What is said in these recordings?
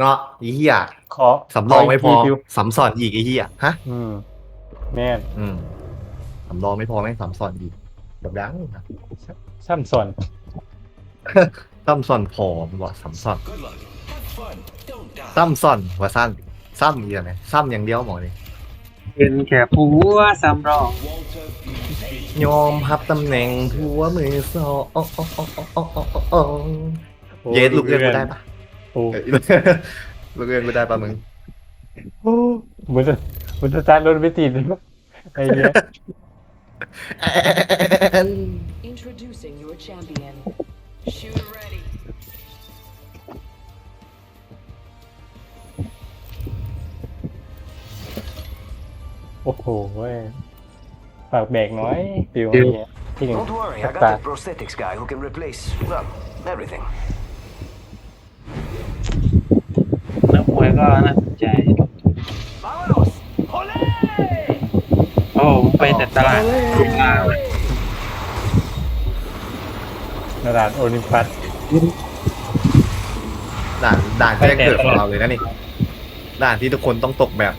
เนาะไอ้เหี้ยขอสำรองไม่พอขกทีฟิวสำสอนอีกไอ้เหี้ยฮะ อืมแม่นอืมสำรองไม่พอแม่งสำสอนอีกแบบดังนะซ้ำส่วนซ้ำสอนพอมว่ะสำสอนซ้ำสอนว่าสั้นซ้ำเดียวไงซ้ำอย่างเดียวหมอนี่เป็นแค่ผัวสำรองยอมรับตำแหน่งผัวมือสองโอ้เยสลูกเอื้อนกูได้ปะ โอ้เอ้ยลูกเอื้อนกูได้ปะมึงโอ้เหมือนจะเหมือนจะตาร์ทรถไม่ติดไอ้เนี้ย Introducing your champion. Shoot ready. โอ้โหเว้ยฝากแบกน้อยฟิวไอ้เนี้ยที่หนึ่ง Don't worry, I That's got bad. a prosthetics guy who can replace, well, everything. นั กมวยก็น่าสนใจ Vámonos! โอ้ไปแต่ตลาดลูกลาวนาดานโอลิมปัสด่านด่านแจ้งเกิดของเราเลยนะนี่ด่านที่ทุกคนต้องตกแบบ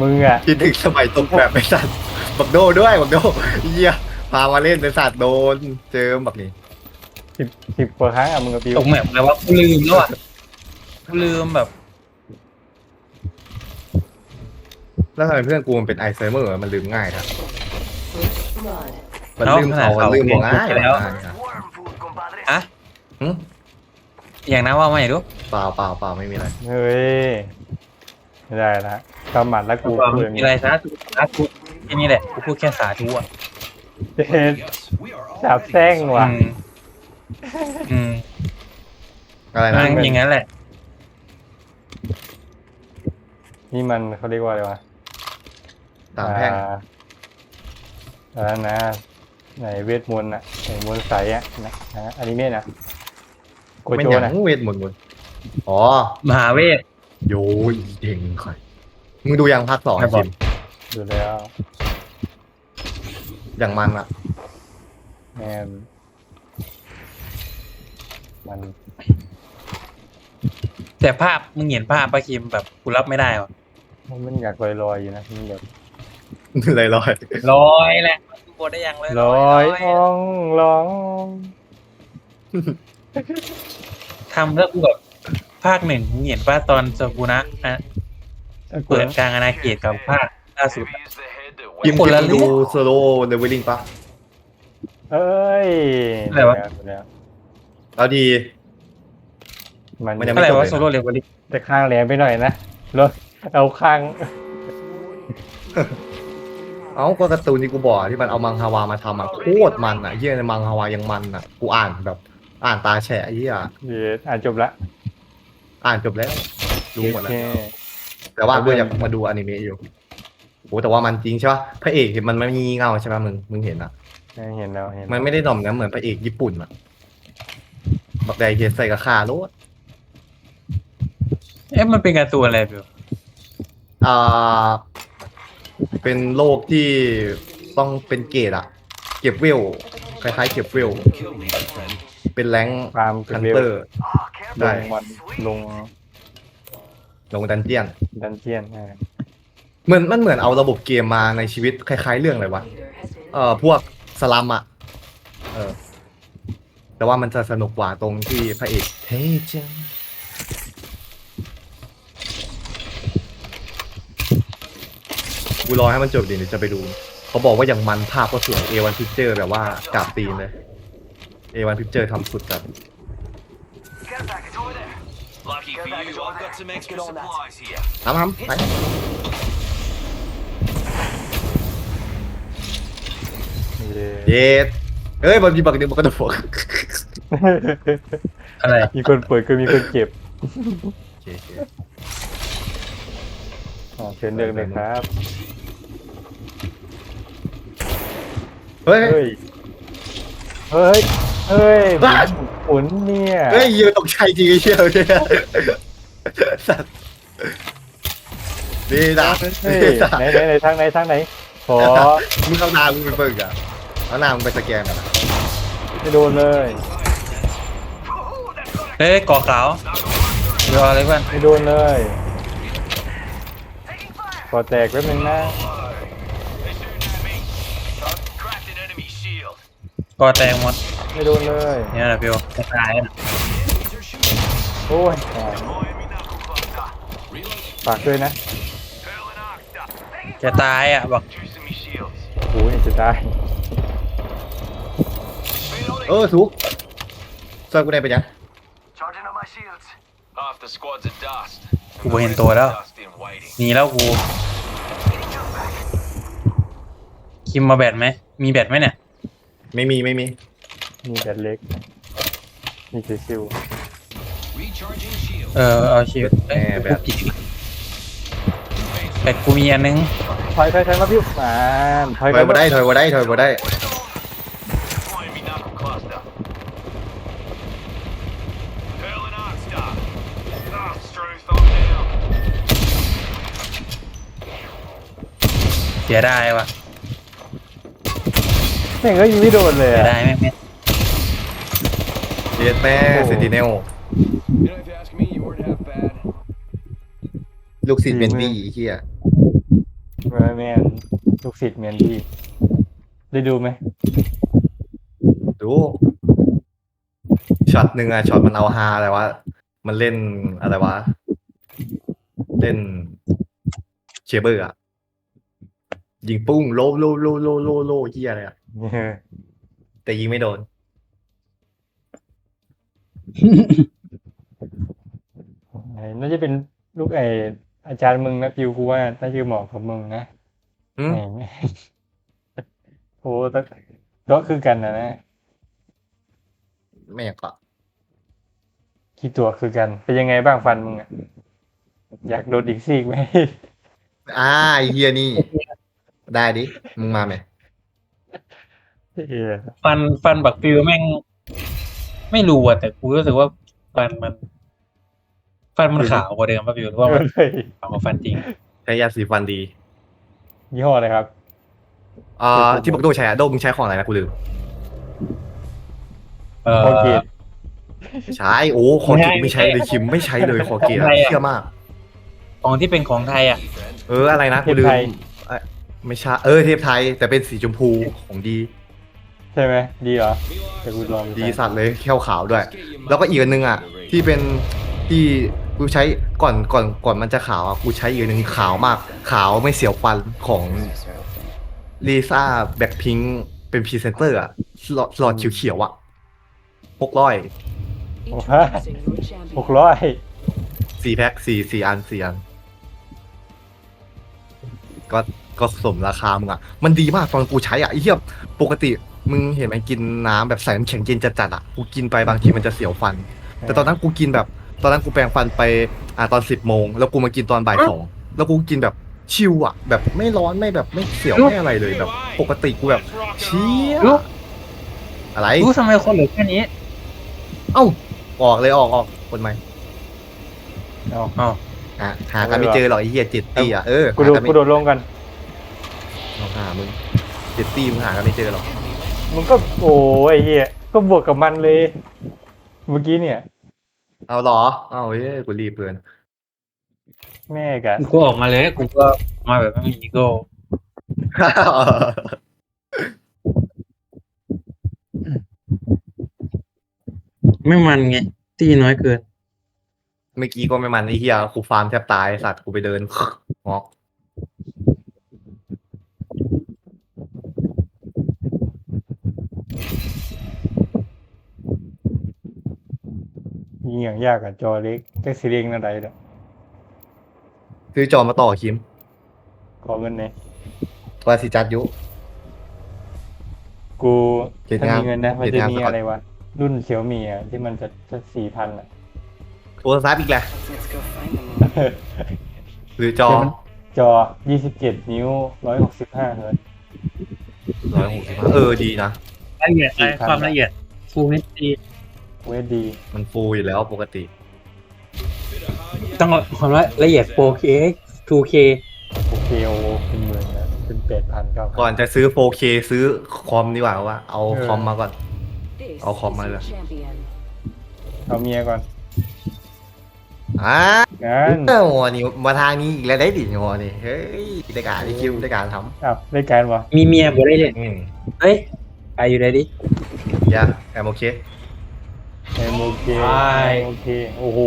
มึงอะคิดถึงสมัยตกแบบไอ้สัตว์บักโดด้วยบักโดเหี้ยพามาเล่นในสัตว์โดน เจอแบบนี้สิบสิบกว่าครั้งอะมึงกับฟิวตกแบบแล้วว่ากูลืมแล้วอะกู ลืมแบบ แล้วทำไมเพื่อนกูมันเป็นไอซ์ไซเมอร์มันลืมง่ายครับ First blood. มันลืมเขามันลืมบอกง่ายแล้วง่ายครับ Worm food, compadre. อะหึอย่างนั้นว่าไม่รู้เปล่าเปล่าเปล่าไม่มีอะไร เฮ้ย ไม่ได้ละกำหมัดแล้วกูพูดอย่างมีนี้อะไรซะสาธุแค่นี้แหละกูพูดแค่สาธุอะเจ็ดจับแซงว่ะอืมอืมอะไรนั่นะงอย่างนั้นแหละ นี่มันเขาเรียกว่าอะไรวะสามแพร่งอ่าอะไรนะในเวทมนต์อะในมนต์ใสอะนะนะอนิเมะนะโกไม่โจอย่างนะเวทมนต์มนต์อ๋อ มหาเวท โยยเก่งค่อยมึงดูยังภาคสองครับผม จิมดูแล้วอย่างมันอะแมนมันแต่ภาพมึงเห็นภาพปะคิมแบบกูรับไม่ได้ว่ะ มันอยากลอยๆอยู่นะ มันแบบลอยลอยลอยแหละกูบดได้ยังเลยลอยอ่องร้องทำแล้วกูแบบภาคหนึ่งมึงเห็นว่าตอนสกุนะอะเปิดกลางอาณาเขตกับภาคล่าสุด ยิมคนละคิมเรื่ดูองโซโล่เดวิลลิงปะเอ้ยอะไรวะดูแล้วเอาดี มันมันยังอะไรจบวะเลยนะโซโล่เรวอลิแต่ข้างแหลมไปหน่อยนะรถ เอาข้าง เอ้าก็การ์ตูนที่กูบอกอะที่มันเอามังฮาวามาทำอะโคตรมันอะเฮียในมังฮาวายังมันอะกูอ่านแบบ อ่านตาแฉะเฮียเดี๋ยวอ่านจบละอ่านจบแล้วรู้หมดแล้ว โอเค แต่ว่าก็ยังมาดูอนิเมะอยู่โอ้แต่ว่ามันจริงใช่ปะพระเอกเห็นมันไม่มีเงาใช่ปะมึง มึงเห็นอะเห็นแล้วเห็นมันไม่ได้ดอมนะเหมือนพระเอกญี่ปุ่นอะบักไดเฮียใส่กับคาโลดเอ๊ะมันเป็นการ์ตูนอะไรแบบ อ่า เป็นโลกที่ต้องเป็นเกรดอะเก็บเวลคล้ายๆเก็บเวล เป็นแรงค์ฟาร์มฮันเบลเตอร์ ลได้ งวันลงลงดันเจียน ดันเจียนอ่าเหมือนมันเหมือนเอาระบบเกมมาในชีวิตคล้ายๆเรื่องอะไรวะ Leader has been เอ่อพวกสลัมอะ เออ แต่ว่ามันจะสนุกกว่าตรงที่พระเอกเท่จัง กูรอให้มันจบดิเดี๋ยวจะไปดู เขาบอกว่าอย่างมันภาพก็สวยเอวันพิกเจอร์แบบว่ากราบตีนเลยเอวันพิกเจอร์ทำสุดจัด Care package over there. Lucky for Care package you, over I've there. got some Let's extra get on that. supplies here. น้ำน้ำไปเย้เย็ดเอ้ยบอลมีบักเดียวบักกระโดดอะไรมีคนเปิดก็มีคนเก็บโอเคโอเคอ๋อเชิญเลือกเลยครับ เฮ้ย เฮ้ย เฮ้ย เฮ้ยหมุนหมุนเนี่ยเฮ้ยยืนตกใจจริงไอ้เชี่ยเนี่ยสัตว์ดีนะเฮ้ยดีนะไหนไหนไหนทางไหนทางไหนขอมึงเอาหน้ามึงไปเบิ่งอะเอาหน้ามึงไปสแกนอะไม่โดนเลย Oh, that's gonna เฮ้ยเกาะขาวเดี๋ยวอะไรกันไม่โดนเลยพอแตกแป๊บนึงนะ กาะแตกหมดไม่โดนเลย เนี่ยแหละพี่โอจะตายนะโอ้ยตาย Deploying me knuckle cluster. ฝากด้วยนะ Hurling arc stuff. Taking จะตายอะบอก Juicing me shields. โอ้ยจะได้ Reloading. เออทุกช่วยกูได้ไปยัง Charging on my shields. Half the squad's at dust. กูเห็นตัวแล้ว Dust in waiting. หนีแล้วกูคิมมาแบตไหมมีแบตไหมเนี่ย ไม่มีไม่มี มีแต่เล็ก มีแต่ซิวเออเอาชีวิตเอ้ยแหมแบตกูผิดแบตกูมีอันนึงถอยถอยถอยมาพี่มาถอยถอยมาได้ถอยมาได้ถอยมาได้ Deploying me knuckle cluster. Hurling arc stuff. Ah, Struth on down. เสียดายว่ะ แม่งก็ยิงไม่โดนเลยเสียอะดายแม่งแม่งเย็ดแม่เซนติเนล You know, if you ask me, you weren't half bad. ลูกศิษย์เมนดี้ไอ้เฮียแม่แม่นลูกศิษย์เมียนดีได้ดูไหมดูช็อตหนึ่งอะช็อตมันเอาฮาอะไรวะ มันเล่นอะไรวะ เล่นเคเบิลอะยิงปุ้งโลโลโลโลโลโลเฮียอะไรอะเออ แต่ยิงไม่โดนไอ้น่าจะเป็นลูกไออาจารย์มึงนะพิวกูว่าน่าจะเหมาะกับมึงนะอืมแหมโอ้แต่ก็คือกันนะนะไม่อยากก็คิดตัวคือกัน เป็นยังไงบ้างฟันมึงอะอยากโดนอีกซีกไหมอ่าไอ้เฮียนี่ ได้ดิ มึงมาไหมเออ ฟันฟันบักฟิวแม่ง ไม่รู้อะแต่กูรู้สึกว่าฟันมัน ฟันมันขาวกว่าเดิมป่ะฟิวหรือว่ามันเฮ้ยขาวกว่าฟันจริงใช้ยาสีฟันดี ยี่ห้ออะไรครับอ่าที่บอกโดใช้อะโดมึงใช้ของอะไรนะกูลืมเออโอเคใช้โอ้คอเกตไม่ใช้เลยคิมไม่ใช้เลยคอเกตอะเชื่อมากของที่เป็นของไทยอะ เอออะไรนะกูลืมเอ้ยไม่ใช่เออเทพไทย แต่เป็นสีชมพูของดี ใช่ไหมดีเหรอแต่กูลองดีสัตว์เลยแค่วขาวด้วย แล้วก็อีกอันหนึงอะ ที่เป็นที่กูใช้ก่อนก่อนก่อนมันจะขาวอะกูใช้อีกอันหนึ่งขาวมาก ขาวไม่เสียวฟันของลิซ่าแบ็คพิงเป็นพรีเซนเตอร์อะหลอดหลอดเขียวๆอะหกร้อย Introducing your หก champion. ร้อยสี่แพ็คสี่สี่อันสี่อันก็ก็สมราคามึงอะ มันดีมากตอนกูใช้อะไอ้เหี้ยปกติ มึงเห็นไหมกินน้ำแบบใส่น้ำแข็งเย็นจัดๆอะกูกินไปบางทีมันจะเสียวฟัน แต่ตอนนั้นกูกินแบบ ตอนนั้นกูแปรงฟันไปอ่าตอนสิบโมงแล้วกูมากินตอนบ่ายสองแล้วกูกินแบบชิลอะ แบบไม่ร้อนไม่แบบไม่เสียวไม่อะไรเลยแบบ ปกติกูแบบเชี่ยลูก อะไร รู้ทำไมคนเหลือแค่นี้เอ้าออกเลยออกออกคนใหม่เอาอ๋ออะหากันไม่เจอหรอกไอ้เหี้ยเจ็ดตี้อะเออกูโดดหากันไม่กูโดดลงกัน เอาหามึงเจ็ดตี้มึงหากันไม่เจอหรอก มึงก็โอ้ยไอ้เหี้ยก็บวกกับมันเลย เมื่อกี้เนี่ย เอาเหรอ เอาเฮ้ยกูรีบเกินแม่กะกูออกมาเลยกูก็มาแบบไม่มีอีโก้ไม่มันไงตีน้อยเกิน เมื่อกี้ก็ไม่มันไอ้เหี้ยกูฟาร์มแทบตายสัตว์กูไปเดิน งอก ยิงอย่างยากอะจอเล็กแท็กซี่เรียงนั่นใดเด้อซื้อจอมาต่อคิมขอเงินเนี่ยว่าสิจัดยุ กูเจ็ดถ้างานมีเงินนะมันเจ็ดจะงานมีสะกดอะไรวะ รุ่นเขียวมีอะที่มันจะจะสี่พันอะโทรศัพท์อีกแหละ Let's go find them. หรือจอจอยี่สิบเจ็ดนิ้วร้อยหกสิบห้าเฮิร์ตซ์ร้อยหกสิบเออดีนะ ละเอียดสี่พันความละเอียดฟูลเฮดดี เวทดี มันฟูลอยู่แล้วปกติ ต้องความละเอียด 4K 2K โอเคโอเป็นหมื่นนะเป็นแปดพันเก้าก่อนจะซื้อ 4K ซื้อคอมดีกว่าว่า เอาเออคอมมาก่อน This I'll call is my your left. champion. เอาเมียก่อนอ่างั้นโอ้นี่มาทางนี้อีกแล้วได้ดิโอ้นี่เฮ้ยได้การได้คิวได้การทอ้าวได้การวะมีเมียบ่ได้เลยำอืมเฮ้ยไปอยู่ได้ดิยาแอมโอเค เอ็มโอเคใช่โอเคโอ้โห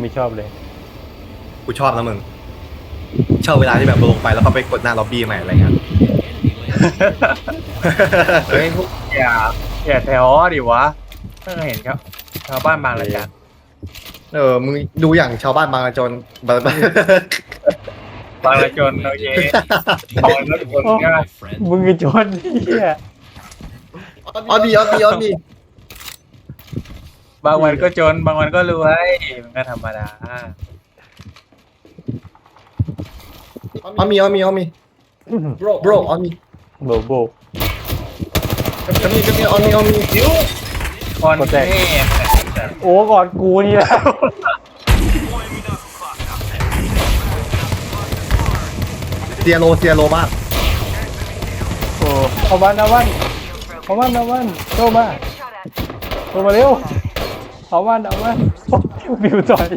ไม่ชอบเลย กูชอบนะมึงชอบเวลาที่แบบลงไปแล้วก็ไปกดหน้าล็อบบี้ใหม่อะไรเงี้ย เฮ้ยพวกอย่าอย่าแถวดิวะเพิ่งเห็นครับชาวบ้านบางระจันเออมึงดูอย่างชาวบ้านบางระจนบางบางระจนโอเคบางระจนก็มึงกระจนเฮียออดีออดีออดี บางวันก็จน บางวันก็รวยมันก็ธรรมดาออมีออมีออมี bro ออมีโบโบก็มีก็มีออมีออมีคอนเทนโอ้ก่อนกูนี่แหละเซียโรเซียโรมากโอ้เอาวันเอาวันเอาวันเอาวันโตมาโตมาเร็ว เอาวันเอาวันโอ้บิวต่อย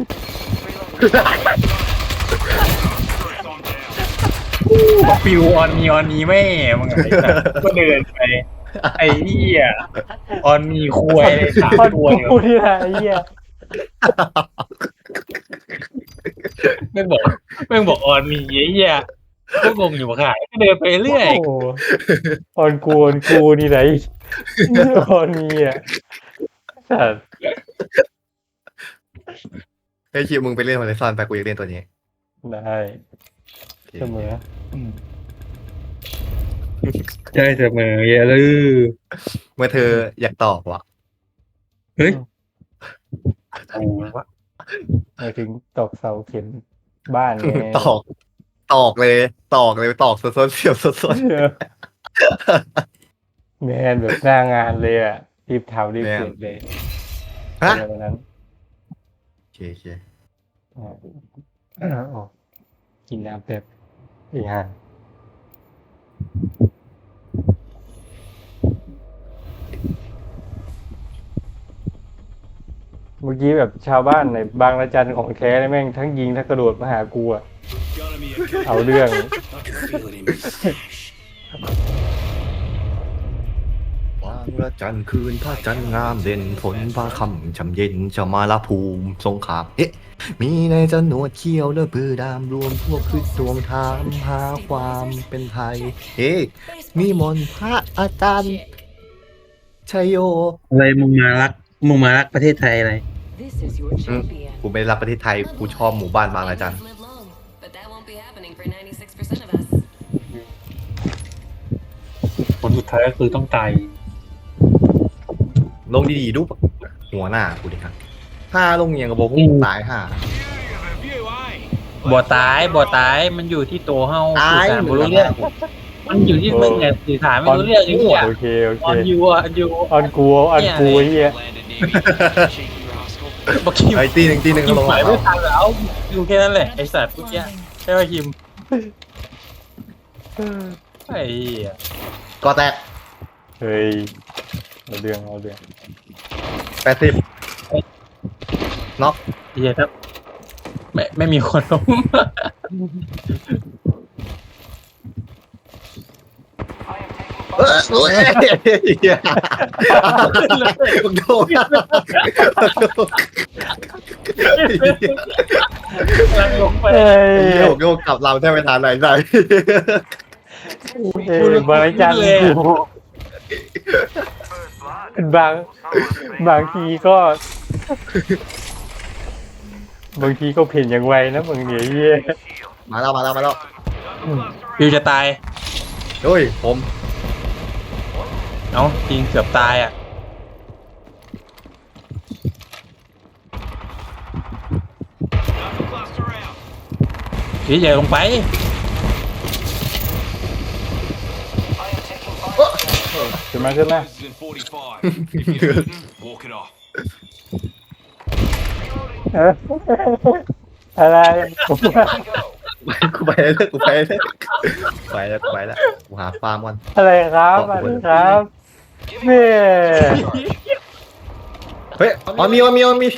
ฟิวออนมีออนมีแม่มึงไอ้สัสก็เดินไปไอ้เหี้ยออนมีคุยเลยสามก่อนตัวเดียวกูนี่แหละไอ้เหี้ยไม่บอกไม่บอกออนมีไอ้เหี้ยก็งงอยู่ขายก็เดินไปเรื่อย โอ้ออนกูออนกูนี่ไหนออนมีอะสัตว์ ไอ้ยคิวมึงไปเล่นฮอลเลซอนไปกูอยากเล่นตัวนี้ได้เสมอใช่เสมอเยอะเลยเมื่อเธออยากตอบว่ะเฮ้ยหมายถึงตอกเสาเข็มบ้านไงตอก ตอกเลย ตอกเลยตอกสดๆเสียวสดเออแมนแบบหน้างานเลยอะรีบทำรีบเสร็จเลยๆฮะอะไรแบบนั้นโอ เคโอเคอ่าโอ้กินน้ำแบบอีห่าเมื่อกี้แบบชาวบ้านในบางระจันของแท้เลยแม่งทั้งยิงทั้งกระโดดมาหากูอะเอาเรื่อง วางละจันทร์คืนพระจันทร์งามเด่นฝนฟ้าคำจำเย็นจะมาละภูมิสงครามเอ๊ะ มีในจนวดเขี้ยวและบือดามรวมพวกคือดวงถามหาความเป็นไทยเฮ้มีมนต์พระอาจารย์ชัยโยอะไรมึงมารักมึงมารักประเทศไทยอะไร This is your champion. กูไม่ได้รักประเทศไทยกูชอบหมู่บ้านบางระจัน Live long, but that won't be happening for 96% of us. ผลสุดท้ายก็คือต้องตาย ลงดีๆดูหัวหน้ากูดิครับถ้าลงอย่างกับโบกูตายห่าบ่ตายบ่ตายมันอยู่ที่ตัวเฮาตายสื่อสารไม่รู้เรื่องมันอยู่ที่มึงไงสื่อสารไม่รู้เรื่องไอ้เหี้ยโอเคโออเคอนยูออนยูออนกูออนกูไอ้เฮียบอกคิมไอ้ตีหนึ่งตีหนึ่งคิมลงไหหวลังไม่เราทันแล้วอยู่แค่นั้นแหละไอ้สัตว์เมื่อกี้ใช่ไหมคิมไอ้เหี้ยก็แตกเฮ้ย เอาเรื่องเอาเรื่องแปดสิบน็อกไอ้เหี้ยครับ ไม่ไม่มีคนล้ม เออโอ้ยเหี้ยมึงโดนกำลังลงไปเฮ้ยโยกโยกกลับเราแทบไม่ทันไหนใส่เฮ้ยบางจันกู บางบางทีก็ บางทีก็เพ่นอย่างไวนะบางเนี่ยเฮียมาแล้วมาแล้วมาแล้วฟิวจะตายเฮ้ยผมเอ้าจริงเกือบตายอะพี่อย่าลงไป ขึ้นมาขึ้นมา This is in 45. If you didn't, walk it off. เอออะไรกูไปแล้วกูไปแล้วไปแล้วกูไปแล้วกูหาฟาร์มก่อนอะไรครับอะไรครับเนี่ยเฮ้ยอ๋อมีอ๋อมีอ๋อมี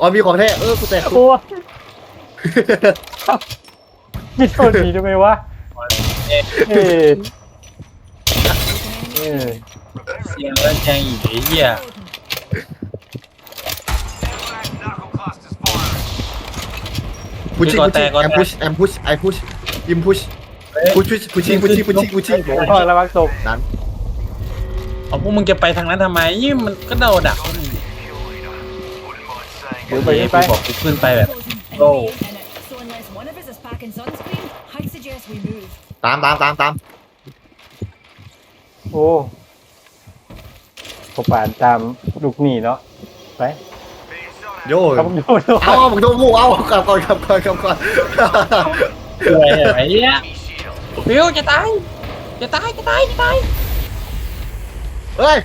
อ๋อมีของแท้เออกูแตกโอ้ยไม่โทษดีทำไมวะเอ้ย เอ้ยเสียงแล้วแจงอีกไอ้เหี้ย Knuckle clusters firing. พุชชิพุชชิแอมพุชแอมพุชไอพุชอิมพุชพุชพุชพุชชิพุชชิพุชชิพุชชิพ่อระวังตกนั้นเอาพวกมึงจะไปทางนั้นทำไมยี่มันก็โดนดัก Kill leader. Wouldn't mind saying เดี๋ยว it. ไปเดี๋ยวนี่ไปกูบอกกูขึ้นไปแบบ Closing. Go. Enemy in it. So unless one of us is packing sunscreen, I'd suggest we move. ตามตามตามตาม โอ้ก็ป่านตามลูกหนีเนาะ ไป Being shot at. โย่ครับผมโยนเอามึงโดนมูเอากลับก่อนกลับก่อนกลับก่อนสวยอะไอ้เหี้ย Enemy shield. ฟิวจะตาย จะตาย จะตาย จะตาย เฮ้ย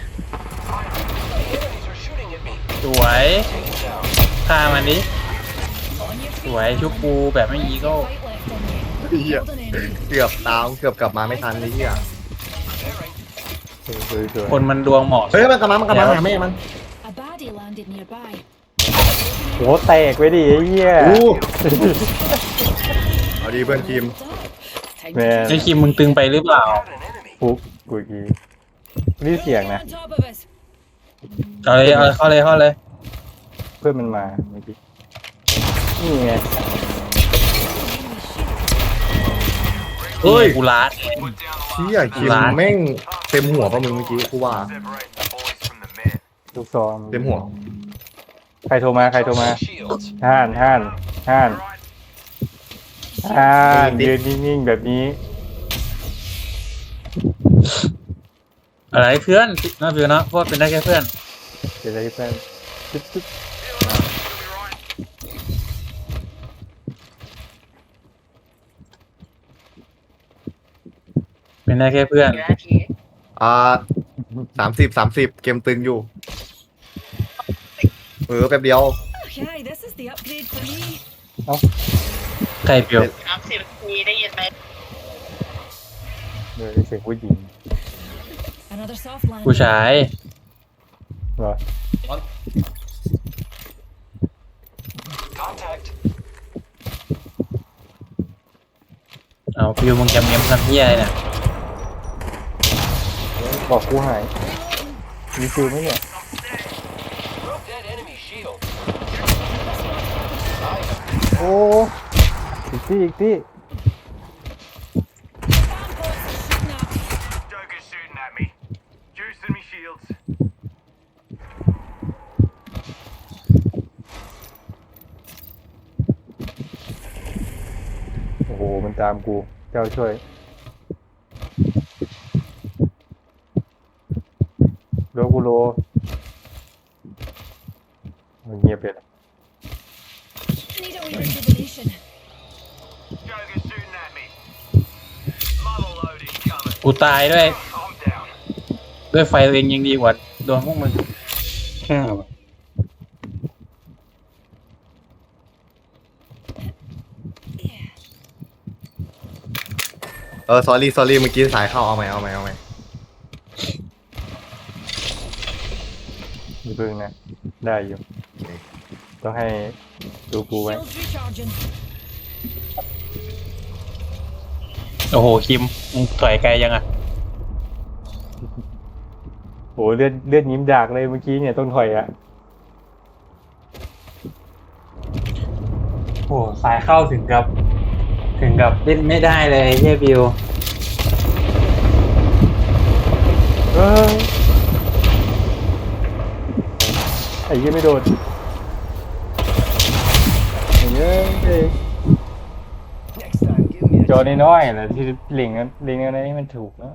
Enemies are shooting at me. สวย Take it down. ฆ่ามันดิ On your ส feet. วยชุบกูแบบไม่อีโก้ Fight left in you. เหี้ย Hold an enemy. เกือบตามเกือบกลับมาไม่ทันเลยเหี้ยสวย คนมันดวงเหมาะเฮ้ยมันกลับมามันกลับมาหาแม่มัน A baddie landed nearby. ๆโหแตกไปดิไอ้เหี้ย อู้เอาดีเพื่อนทีม Time แม่ ไอ้คิมมึงตึงไปหรือเปล่า Got an enemy. ปุ๊บกูอีกทีนี่เสียงนะ on top of us. เอาเลยเอาเข้าเลยเข้าเลยเพื่อนมันมาเมื่อกี้นี่ไง เฮ้ย กูลาด Put down the เชี่ยคิมร้านแม่ง เต็มหัวป่ะมึงเมื่อกี้กูว่า separate the boys from the men. ลูกซองเต็มหัว ใครโทรมาใครโทรมา Shields. ห้านห้านห้าน Right. ห้านยืนนิ่งๆแบบนี้อะไรเพื่อนน่าฟิวเนาะเพราะว่าเป็นได้แค่เพื่อนเดี๋ยวจะให้เพื่อนจิ๊บจิ๊บเป็นได้แค่เพื่อน อ่าสามสิบสามสิบเกมตึงอยู่ เออแป๊บเดียว Okay, this is the upgrade for me. ใครเปียวเดี๋ยวเสียงผู้หญิง Another soft land. ผู้ชายเหรอ Contact. เอาฟิวมึงจำเงียบทำเหี้ยอะไรเนี่ย บอกกูหายมีฟิลไหมเนี่ย Broke that enemy shield. โอ้อีกที่อีกที่ Joker's shooting at me. Juicing me shields. โอ้โห มันตามกู เจ้าช่วย โลกูโลมันเงียบไปเลย Need a wee rejuvenation. Joker's shooting at me. Mother load incoming. กูตายด้วย I'm down. ด้วยไฟตัวเองยังดีกว่าโดนพวกมึงฆ่าว่ะเออ sorry sorry เมื่อกี้สายเข้าเอาไหมเอาไหมเอาไหม เพิ่งนะ ได้อยู่ ต้องให้ดูกูไว้ Shields recharging. โอ้โห คิมมึงถอยไกลยังอะโอ้เลือดเลือดยิ้มดากเลยเมื่อกี้เนี่ยต้องถอยอะโอ้สายเข้าถึงกับ ถึงกับเล่นไม่ได้เลยเฮียบิว เออไอ้ยี่ไม่โดนไอ้เย้ย Next time, give me จอน้อยๆแหละที่ลิงก์นั้นลิงก์นั้นนี่มันถูกแล้ว